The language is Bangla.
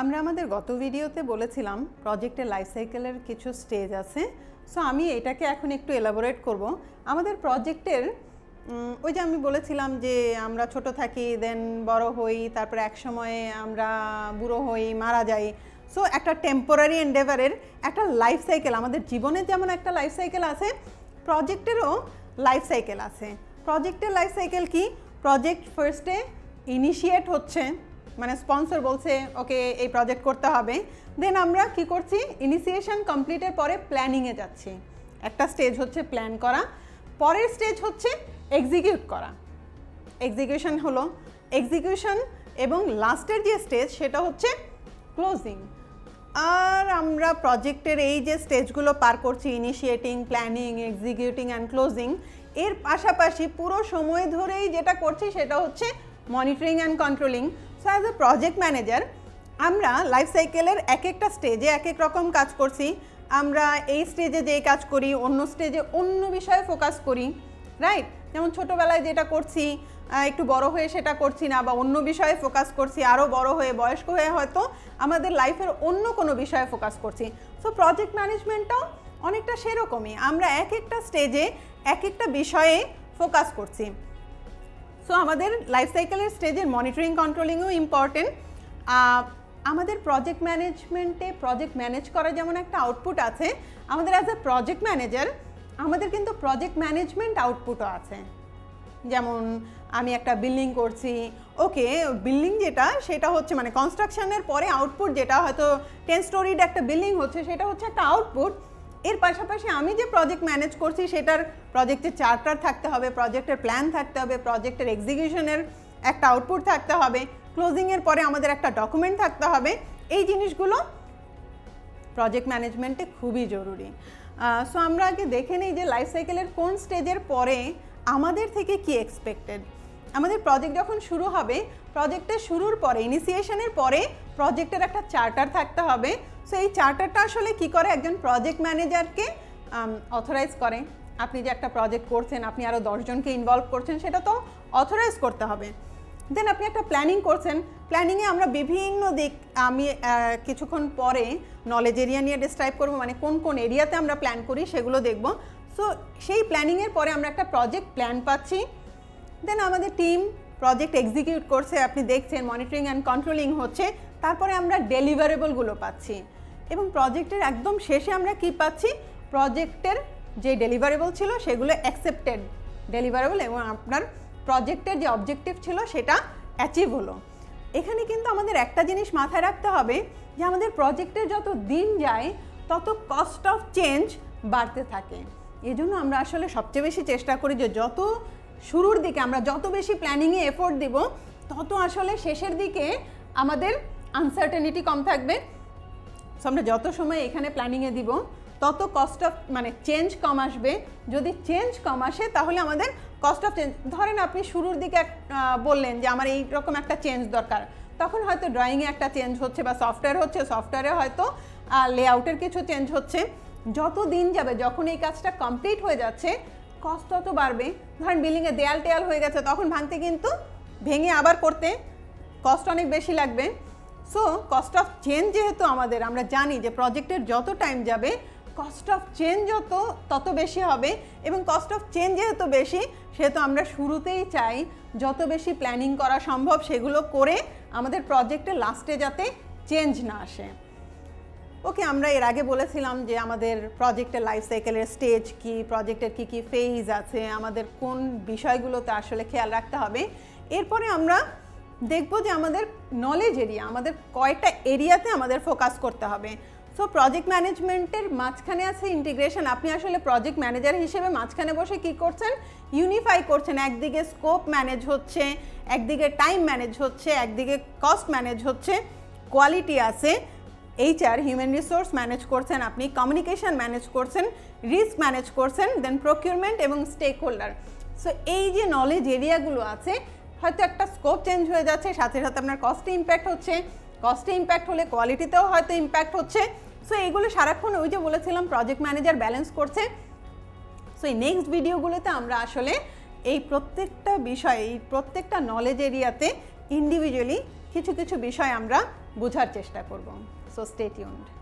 আমরা আমাদের গত ভিডিওতে বলেছিলাম প্রজেক্টের লাইফ সাইকেলের কিছু স্টেজ আছে। সো আমি এটাকে এখন একটু এলাবোরেট করব। আমাদের প্রজেক্টের ওই যে আমি বলেছিলাম যে আমরা ছোট থাকি দেন বড় হই, তারপরে এক সময়ে আমরা বুড়ো হই, মারা যাই। সো একটা টেম্পোরারি এন্ডেভারের একটা লাইফ সাইকেল আমাদের জীবনের যেমন একটা লাইফ সাইকেল আছে প্রজেক্টেরও লাইফ সাইকেল আছে। প্রজেক্টের লাইফ সাইকেল কি? প্রজেক্ট ফার্স্টে ইনিশিয়েট হচ্ছে। মানে স্পন্সর বলছে, ওকে, এই প্রজেক্ট করতে হবে। দেন আমরা কি করছি? ইনিশিয়েশন কমপ্লিটের পরে প্ল্যানিংয়ে যাচ্ছি। একটা স্টেজ হচ্ছে প্ল্যান করা, পরের স্টেজ হচ্ছে এক্সিকিউট করা। এক্সিকিউশন হলো এক্সিকিউশন এবং লাস্টের যে স্টেজ সেটা হচ্ছে ক্লোজিং আর আমরা প্রজেক্টের এই যে স্টেজগুলো পার করছি initiating planning executing and closing এর পাশাপাশি পুরো সময় ধরেই যেটা করছি সেটা হচ্ছে monitoring and controlling so as a project manager আমরা লাইফ সাইকেলের এক একটা স্টেজে এক এক রকম কাজ করছি। আমরা এই স্টেজে যে কাজ করি, অন্য স্টেজে অন্য বিষয়ে ফোকাস করি রাইট যেমন ছোটোবেলায় যেটা করছি একটু বড় হয়ে সেটা করছি না বা অন্য বিষয়ে ফোকাস করছি আরও বড় হয়ে, বয়স্ক হয়ে হয়তো আমাদের লাইফের অন্য কোনো বিষয়ে ফোকাস করছি। সো প্রজেক্ট ম্যানেজমেন্টটাও অনেকটা সেরকমই। আমরা এক একটা স্টেজে এক একটা বিষয়ে ফোকাস করছি। সো আমাদের লাইফ সাইকেলের স্টেজের মনিটরিং কন্ট্রোলিংও ইম্পর্টেন্ট আমাদের প্রজেক্ট ম্যানেজমেন্টে প্রজেক্ট ম্যানেজ করার যেমন একটা আউটপুট আছে, আমাদের অ্যাজ এ প্রজেক্ট ম্যানেজার আমাদের কিন্তু প্রজেক্ট ম্যানেজমেন্ট আউটপুটও আছে। যেমন, আমি একটা বিল্ডিং করছি ওকে বিল্ডিং যেটা, সেটা হচ্ছে মানে কনস্ট্রাকশনের পরে আউটপুট যেটা, হয়তো টেন স্টোরিড একটা বিল্ডিং হচ্ছে, সেটা হচ্ছে একটা আউটপুট এর পাশাপাশি আমি যে প্রজেক্ট ম্যানেজ করছি, সেটার প্রজেক্টের চার্টার থাকতে হবে প্রজেক্টের প্ল্যান থাকতে হবে প্রজেক্টের এক্সিকিউশনের একটা আউটপুট থাকতে হবে ক্লোজিংয়ের পরে আমাদের একটা ডকুমেন্ট থাকতে হবে। এই জিনিসগুলো প্রজেক্ট ম্যানেজমেন্টে খুবই জরুরি। সো আমরা আগে দেখে নিই যে লাইফ সাইকেলের কোন স্টেজের পরে আমাদের থেকে কি এক্সপেক্টেড আমাদের প্রজেক্ট যখন শুরু হবে প্রজেক্টের শুরুর পরে ইনিশিয়েশনের পরে প্রজেক্টের একটা চার্টার থাকতে হবে। সো এই চার্টারটা আসলে কি করে? একজন প্রজেক্ট ম্যানেজারকে অথরাইজ করে। আপনি যে একটা প্রজেক্ট করছেন, আপনি আরও দশজনকে ইনভলভ করছেন, সেটা তো অথরাইজ করতে হবে। দেন আপনি একটা প্ল্যানিং করছেন। প্ল্যানিংয়ে আমরা বিভিন্ন দিক, আমি কিছুক্ষণ পরে নলেজ এরিয়া নিয়ে ডিসক্রাইব করব মানে কোন কোন এরিয়াতে আমরা প্ল্যান করি, সেগুলো দেখব। সো সেই প্ল্যানিংয়ের পরে আমরা একটা প্রজেক্ট প্ল্যান পাচ্ছি। দেন আমাদের টিম প্রজেক্ট এক্সিকিউট করছে, আপনি দেখছেন মনিটরিং অ্যান্ড কন্ট্রোলিং হচ্ছে, তারপরে আমরা ডেলিভারেবলগুলো পাচ্ছি। এবং প্রজেক্টের একদম শেষে আমরা কি পাচ্ছি? প্রজেক্টের যে ডেলিভারেবল ছিল, সেগুলো অ্যাকসেপ্টেড ডেলিভারেবল এবং আপনার প্রজেক্টের যে অবজেক্টিভ ছিল, সেটা অ্যাচিভ হলো। এখানে কিন্তু আমাদের একটা জিনিস মাথায় রাখতে হবে, যে আমাদের প্রজেক্টের যত দিন যায়, তত কস্ট অফ চেঞ্জ বাড়তে থাকে। এই জন্য আমরা আসলে সবচেয়ে বেশি চেষ্টা করি যে যত শুরুর দিকে আমরা যত বেশি প্ল্যানিংয়ে এফোর্ট দিব, তত আসলে শেষের দিকে আমাদের আনসার্টেনিটি কম থাকবে। সো আমরা যত সময় এখানে প্ল্যানিংয়ে দিব, তত কস্ট অফ মানে চেঞ্জ কম আসবে। যদি চেঞ্জ কম আসে, তাহলে আমাদের কস্ট অফ চেঞ্জ ধরেন আপনি শুরুর দিকে বললেন যে আমার এই রকম একটা চেঞ্জ দরকার, তখন হয়তো ড্রয়িংয়ে একটা চেঞ্জ হচ্ছে বা সফটওয়্যার হচ্ছে সফটওয়্যারে হয়তো লেআউটের কিছু চেঞ্জ হচ্ছে। যত দিন যাবে, যখন এই কাজটা কমপ্লিট হয়ে যাচ্ছে কস্ট তত বাড়বে ধরেন বিল্ডিংয়ে দেয়াল টেয়াল হয়ে গেছে, তখন ভাঙতে কিন্তু ভেঙে আবার করতে কস্ট অনেক বেশি লাগবে। সো কস্ট অফ চেঞ্জ যেহেতু আমাদের, আমরা জানি যে প্রজেক্টের যত টাইম যাবে কস্ট অফ চেঞ্জ যত, তত বেশি হবে। এবং কস্ট অফ চেঞ্জ যেহেতু বেশি, সেহেতু আমরা শুরুতেই চাই যত বেশি প্ল্যানিং করা সম্ভব, সেগুলো করে আমাদের প্রজেক্টের লাস্টে যাতে চেঞ্জ না আসে। ওকে, আমরা এর আগে বলেছিলাম যে আমাদের প্রজেক্টের লাইফ সাইকেলের স্টেজ কি প্রজেক্টের কি কি ফেজ আছে, আমাদের কোন বিষয়গুলোতে আসলে খেয়াল রাখতে হবে। এরপরে আমরা দেখব যে আমাদের নলেজ এরিয়া আমাদের কয়টা এরিয়াতে আমাদের ফোকাস করতে হবে। সো প্রজেক্ট ম্যানেজমেন্টের মাঝখানে আছে ইন্টিগ্রেশন আপনি আসলে প্রজেক্ট ম্যানেজার হিসেবে মাঝখানে বসে কি করছেন? ইউনিফাই করছেন। একদিকে স্কোপ ম্যানেজ হচ্ছে, একদিকে টাইম ম্যানেজ হচ্ছে, একদিকে কস্ট ম্যানেজ হচ্ছে। কোয়ালিটি আছে। এইচআর হিউম্যান রিসোর্স ম্যানেজ করছেন আপনি কমিউনিকেশন ম্যানেজ করছেন রিস্ক ম্যানেজ করছেন দেন প্রকিউরমেন্ট এবং স্টেক হোল্ডার সো এই যে নলেজ এরিয়াগুলো আছে, হয়তো একটা স্কোপ চেঞ্জ হয়ে যাচ্ছে, সাথে সাথে আপনার কস্টে ইম্প্যাক্ট হচ্ছে। কস্টে ইম্প্যাক্ট হলে কোয়ালিটিতেও হয়তো ইম্প্যাক্ট হচ্ছে। সো এইগুলো সারাক্ষণ ওই যে বলেছিলাম প্রজেক্ট ম্যানেজার ব্যালেন্স করছে। সো এই নেক্সট ভিডিওগুলোতে আমরা আসলে এই প্রত্যেকটা বিষয়, এই প্রত্যেকটা নলেজ এরিয়াতে ইন্ডিভিজুয়ালি কিছু কিছু বিষয় আমরা বোঝার চেষ্টা করব। So stay tuned